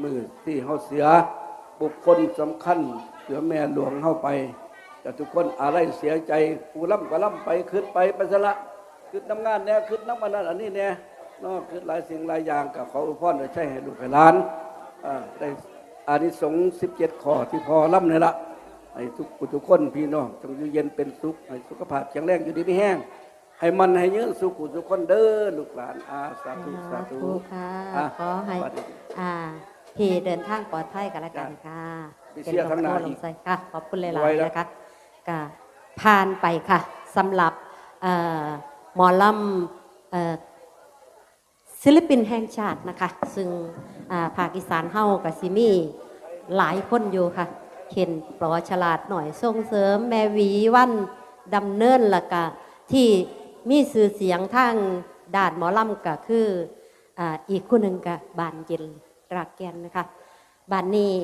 มือที่เฮาเสีย บุคคลสำคัญเสือแม่หลวงเข้าไป แต่ทุกคนอะไรเสียใจกูล่ำก็ล่ำไปคืดไปไปซะละคืดน้ำงานแน่คืดน้ำมันนั้นอันนี้แน่เนอกคืดหลายสิ่งหลายอย่างกับขออุปพรใช้ให้ลูกให้หลานอ่าได้อานิสงส์สิบเจ็ดข้อที่พอล่ำนี่ละให้ทุกผู้ทุกคนพี่น้องจงอยู่เย็นเป็นสุขให้สุขภาพแข็งแรงอยู่ดีไม่แห้ง ให้มันให้ยืนสุขทุกคนเด้อลูกหลานอาสาธุสาสาธุธุค่ะอะขอให้สวัสดีอ่า พี่เดินทางปลอดภัยกันแล้วกันค่ะไปเชียร์ข้างหน้าลอีมกใส่ค่ะ ขอบคุณหลาไว้ยแล้วๆนะคะก็ผ่านไปค่ะสำหรับเอ่อหมอลำเอ่อศิลปินแห่งชาตินะคะ ซึ่งอ่าภาคอีสานเฮากับซิมีหลายคนอยู่ค่ะเข็นปลอฉลาดหน่อยส่งเสริมแม่หวีวันดำเนินและกะที่มีสื่อเสียงทางด่านหมอลำก็คืออ่าอีกคนหนึ่งกับบานเย็น รักแกนนะคะบานนี้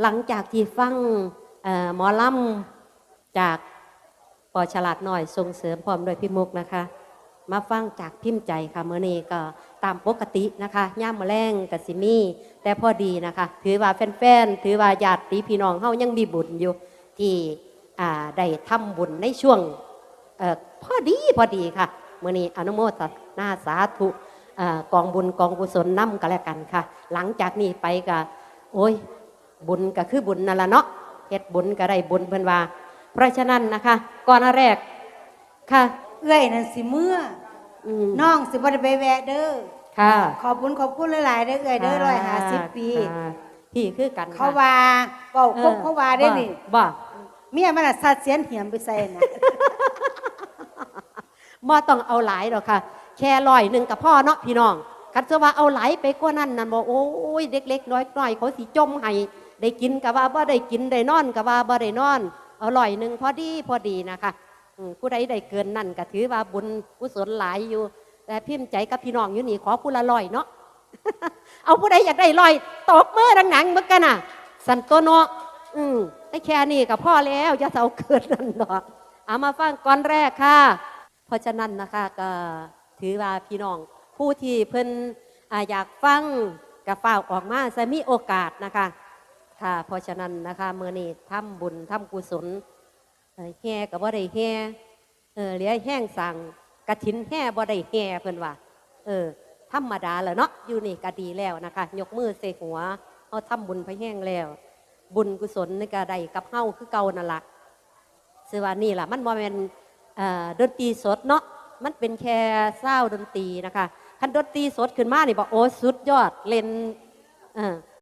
หลังจากที่ฟังเอ่อหมอลำจากปอฉลาดหน่อยส่งเสริมพร้อมโดยพี่มุกนะคะ มาฟังจากพิมพ์ใจค่ะเมื่อนี้ก็ตามปกตินะคะย่ามมะแรงกับซิมี่แต่พอดีนะคะ ถือว่าแฟนๆ ถือว่าญาติพี่น้องเฮายังมีบุญอยู่ ที่ได้ทำบุญในช่วงออพอดีพอดีค่ะเมื่อนี้อนุโมทนาสาธุ กองบุญกองกุศลนำกันแล้วกันค่ะ หลังจากนี้ไปก็โอ้ยบุญก็คือบุญนั่นละเนาะเฮ็ดบุญก็ได้บุญเพิ่นว่า เพราะฉะนั้นนะคะก่อนอันแรกค่ะ เอื้อยนั่นสิเมื่ออืมน้องสิบ่ได้ไปแวะเด้อค่ะ ขอบคุณขอบคุณหลายๆเด้อเอื้อยเด้อร้อยห้าสิบปีค่ะพี่คือกันค่ะเขาว่าเว้าคบเขาว่าได้นี่บ่เมียมันน่ะสัดเสียนเหียมไปใส่น่ะบ่ต้องเอาหลายหรอกค่ะ แค่ร้อยหนึ่งกับพ่อเนาะพี่น้องคันจะว่าเอาไหลไปกว่านั้นนั่นบอกโอ้ยเด็กๆน้อยๆเขาสิจมให้ได้กินกับว่าบ่ได้กินได้นอนกับว่าบ่ได้นอนเอาร้อยหนึ่งพอดีพอดีนะคะผู้ใดได้เกินนั่นก็ถือว่าบุญกุศลหลายอยู่ แต่พิมพ์ใจกับพี่น้องอยู่นี่ขอผู้ละร้อยเนาะเอาผู้ใดอยากได้ร้อยตบมือดังหนังๆเมื่อกันน่ะ สันโตเนาะอืมได้แค่นี้กับพ่อแล้วอย่าเสาเกิดนั่นดอกเอามาฟังก่อนแรกค่ะ เพราะฉะนั้นนะคะก็ ถือว่าพี่น้อง ผู้ที่เพิ่นออยากฟังกับฝ้าวออกมาจะมีโอกาสนะคะค่ะเพราะฉะนั้นนะคะเมื่อนี้ทำบุญทำกุศลแห่กับบ่ได้แห่เออเหลี้ยแห้งสั่งกระถินแห่บ่ได้แห่เพิ่นว่าเออธรรมดาแหล้วเนาะอยู่นี่ก็ดีแล้วนะคะ ยกมือเสกหัวเอาทำบุญไปแห้งแล้ว บุญกุศลในี่ก็ไดกับเฮาคือเก่านั่นละซึ่งว่านี่ล่ะมันบ่แม่นเอ่อดนตรีสดเนาะ มันเป็นแค่เศร้าดนตรีนะคะคันดนตรีสดขึ้นมานี่บอกโอ้สุดยอดเล่นอ่า